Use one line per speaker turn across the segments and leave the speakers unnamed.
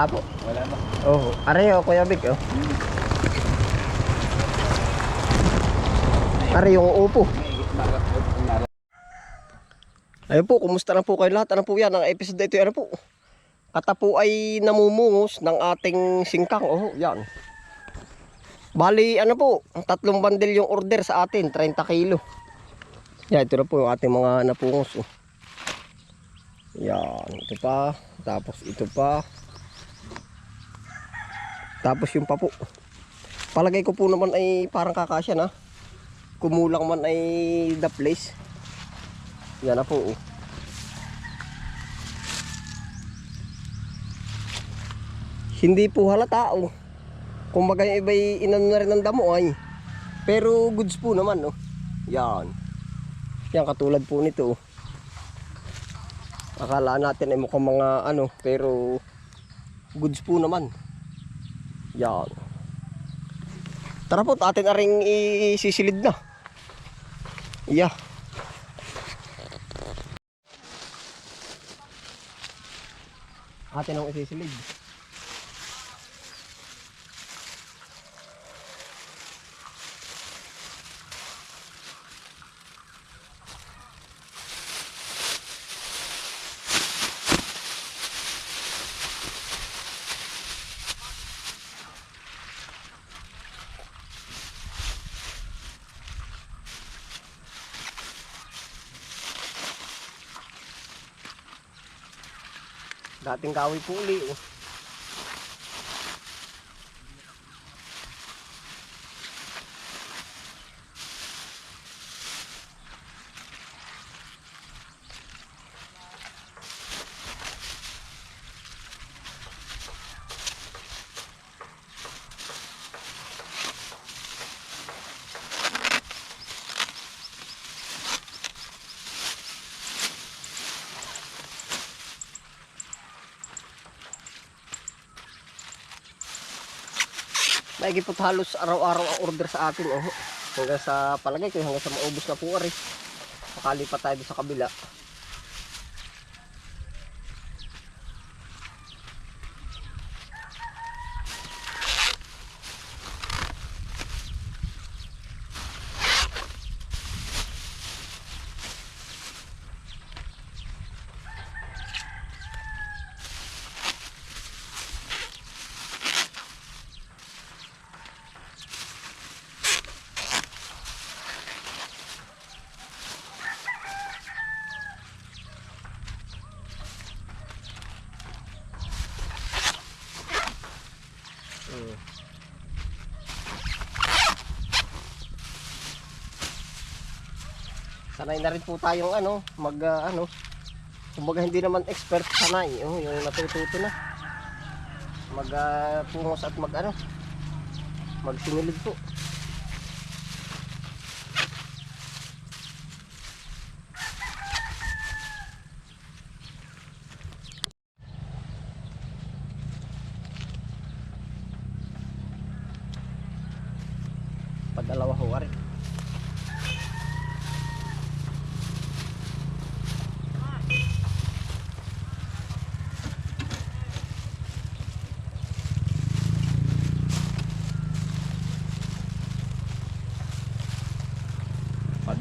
Wala po.
Wala na.
Oo. Oh. Aray oh, Kuya Vic oh. Yung upo. Ayun po, kumusta na po kayo lahat? Ano po yan? Ang episode na ito, ano po? Kata po ay namumungos ng ating singkang. Oh, yan. Bali, ano po, tatlong bandel yung order sa atin, 30 kilo. Yan, ito na po yung ating mga napungos. Oh. Yan, ito pa. Tapos ito pa. Tapos yung pa po. Palagay ko po naman ay parang kakasya na. Kumulang man ay the place. Yan na po. Oh. Hindi po halata oh. Kumbaga yung iba'y inano na rin ng damo ay. Pero goods po naman oh. Yan. Yan katulad po nito oh. Akala natin ay mukhang mga ano pero goods po naman. Yan. Tara po atin na rin isisilid na. Yeah. Atin ang isisilid. Dating kahoy po uli. Oh. Maigi po halos araw-araw ang order sa atin. Oh. Hanggang sa palagay ko, hanggang sa maubos na po ari. Makalipat tayo sa kabila. Sanay na rin po tayong ano, mag ah, ano, kumbaga hindi naman expert sanay, oh, yung natututo na. Mag ah, pungos at mag ano, magsinilid po. Pagdalawa ho, ari.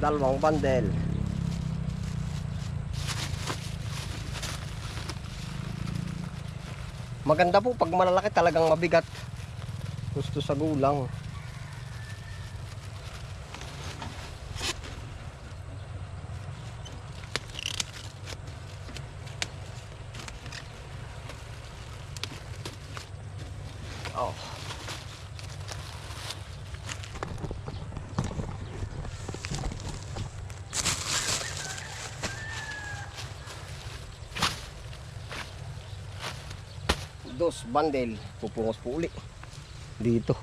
Padalawang bandel. Maganda po pag malalaki talagang mabigat. Gusto sa gulang. Dos bandel pupungos po uli. Dito.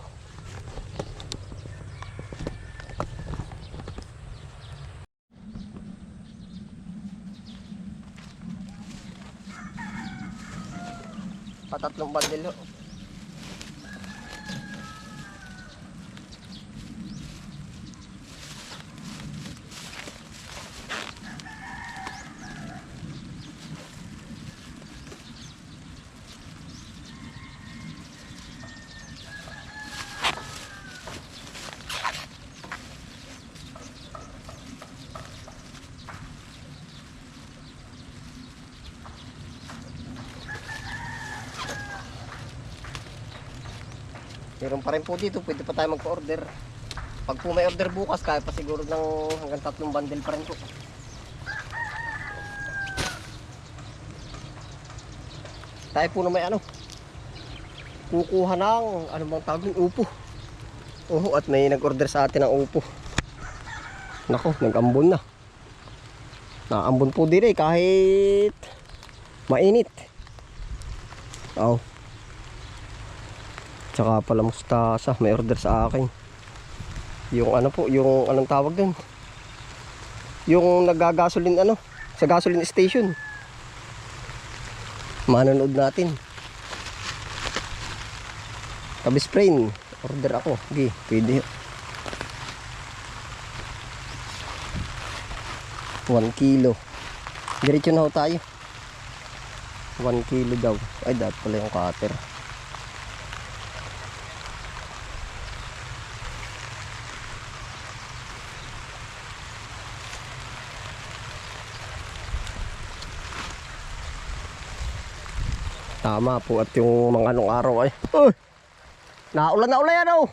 Patatlong bandel ho Meron pa rin po dito, pwede pa tayo magpa-order. Pag po may order bukas, kaya pa siguro ng hanggang tatlong bundle pa rin po. Tayo po na may ano, kukuha ng, ano bang tawag yun, upo. Oo, at may nag-order sa atin ng upo. Nako, nag-ambon na. Naambon po din eh, kahit mainit. Oo. Tsaka pala mustasa, may order sa akin. Yung ano po, yung anong tawag dun? Yung nagagasolin ano, sa gasoline station. Manonood natin. Tabi sprain, order ako. Gi, pwede. 1 kilo. Diretso na ho tayo. 1 kilo daw. Ay, dapat pala yung cutter. Tama po at yung mga anong araw ay. Uy! Naulan na ulan yan oh!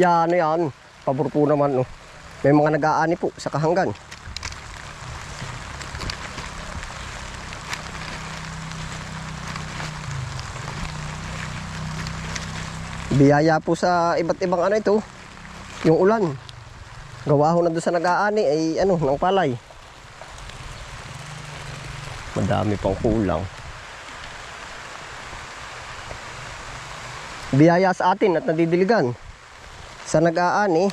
Yan yan. Pabor po naman oh. May mga nag-aani po sa kahanggan. Biyaya po sa iba't ibang ano ito. Yung ulan. Gawa ho na doon sa nag-aani ay ano, ng palay. Madami pang kulang. Biyaya sa atin at nadidiligan. Sa nag-aani,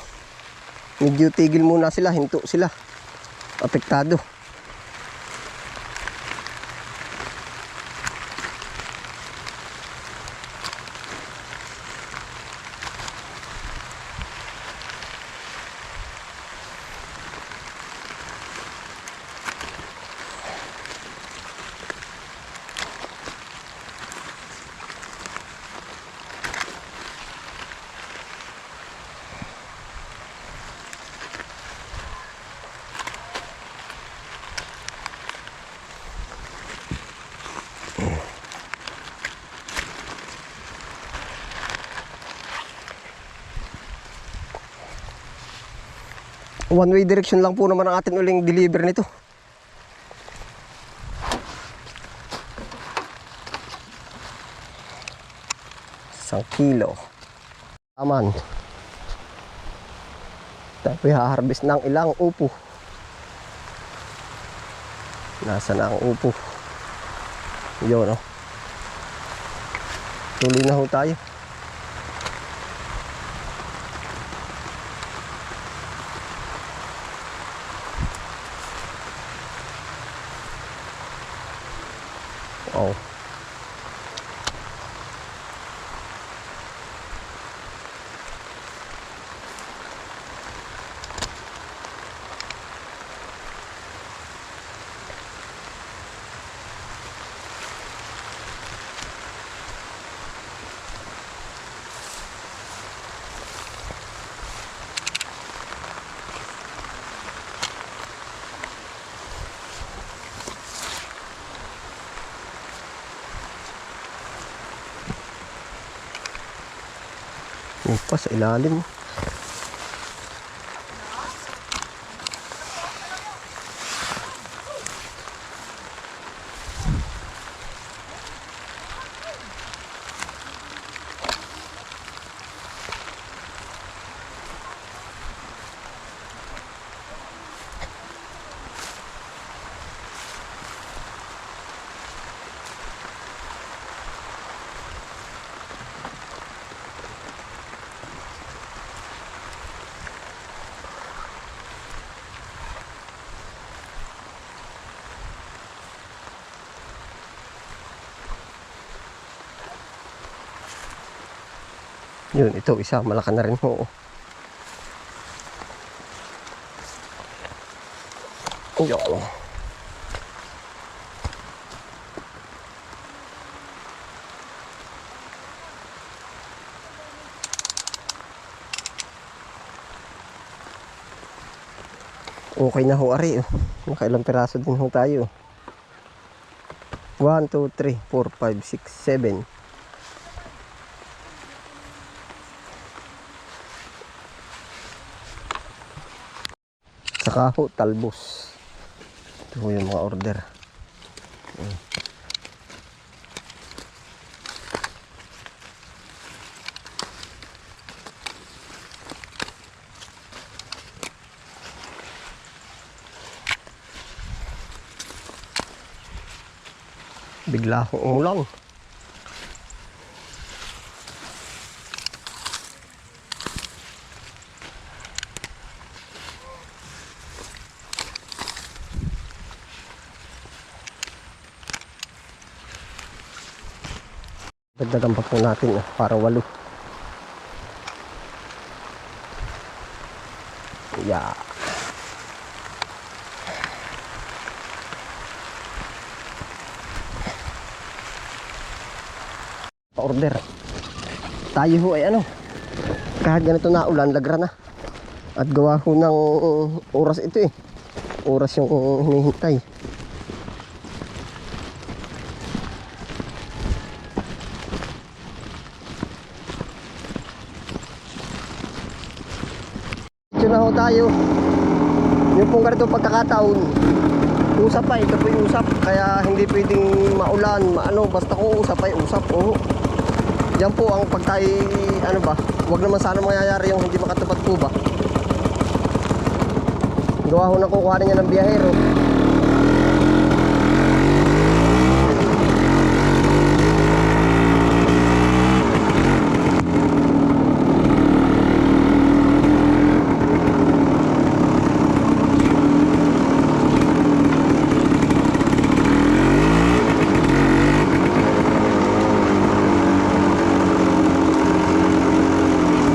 medyo tigil muna sila, hinto sila. Apektado. One way direction lang po naman ang atin uling deliver nito. Isang kilo. Aman. Tapos haharvest ng ilang upo. Nasa na ang upo? Yun, no? Tuloy na ho tayo. Yung pa sa ilalim. Yun, ito isa, malaka na rin ho. Yun. Okay na ho, Ari. Nakailang piraso din ho tayo. 1, 2, 3, 4, 5, 6, 7. Saka ho, talbos. Ito yung mga order. Bigla akong umulang. Dagdagan po natin ah, para walo. Yeah. Pa-order. Tayo ho ay ano. Kahit ganito na ulan, lagra na. At gawa ho ng oras ito eh. Oras yung hinihintay. Ito na ho tayo. Yung pong pagkakataon, usap pa, ito po yung usap. Kaya hindi pwedeng maulan, maano, basta kung usap ay usap. Oo. Yan po ang pagtay, ano ba, wag naman sana mangyayari yung hindi makatupad po ba. Gawa ho na kukuha niya ng biyahero.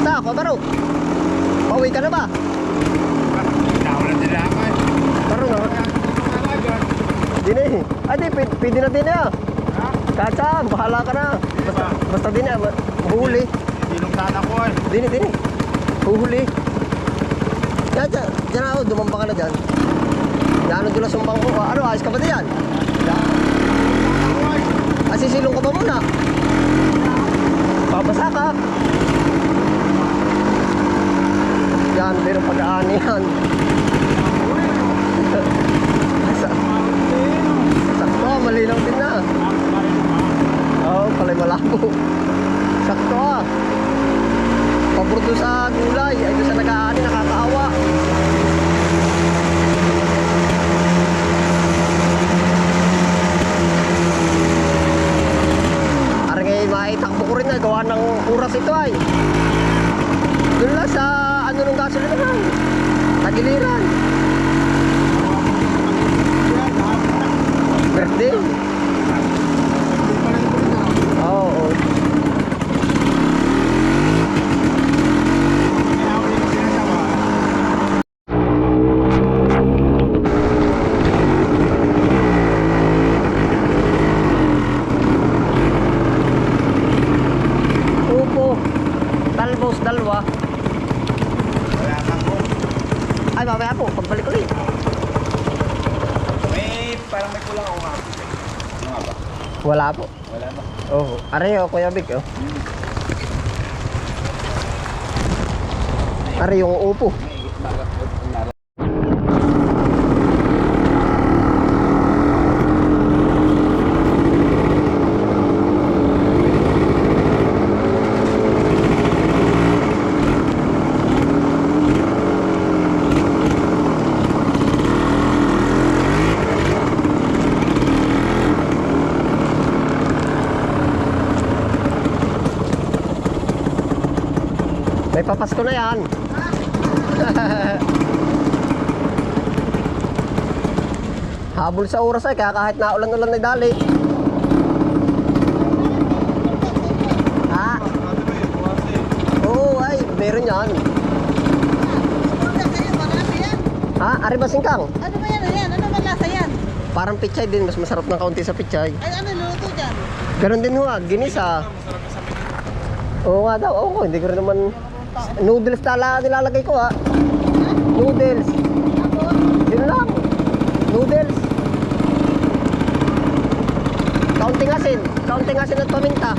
Ta, kabaro. Pauwi ka na ba?
Nawalan nila ako eh.
Baro na.
Wala dyan.
Dini. Ay, di, pwede, pwede na din ah.
Ha?
Kahit saan, bahala ka na. Basta, basta din ah, ma- huhuli.
Sinong sana ko eh.
Dini, dini. Huhuli. Yan, dyan, dyan ako, dumamba ka na dyan. Yan, ano ayos ka ba diyan? Ah, sisilong ka ba muna? Babasa ka. Yan, pero pag-aan yan. Sa- Sakto, malinaw din na. Oo, oh, palay malabo. Sakto ah. Pabor doon sa gulay, ay doon sa nag-aani. Parang ngay maitakbo ko rin na, gawa ng oras ito ay. Doon lang sa ano nung gasolina naman. Tagiliran. Birthday. Oo. oo. Upo. Talbos, dalawa.
Wala kang ko.
Ay, mamaya po, pagbalik ulit.
May, parang may kulang ako nga. Ano nga ba?
Wala po.
Wala ba?
Oo. Areho, Kuya Vic, oh. Yung upo.
May
papasko na yan. Habol sa oras ay, kaya kahit naulan-ulan na dali. Ha? Oo, ay, meron
yan.
Ha? Ari ba singkang?
Ano ba yan? Ayan, ano ba lasa yan?
Parang pichay din, mas masarap ng kaunti sa pichay.
Ay, ano luluto dyan?
Ganon din ho, ah, ginisa. Oo nga daw, oo, hindi ko rin naman... Noodles tala nilalagay ko ha. Noodles. Yun lang. Noodles. Kaunting asin. Kaunting asin at paminta.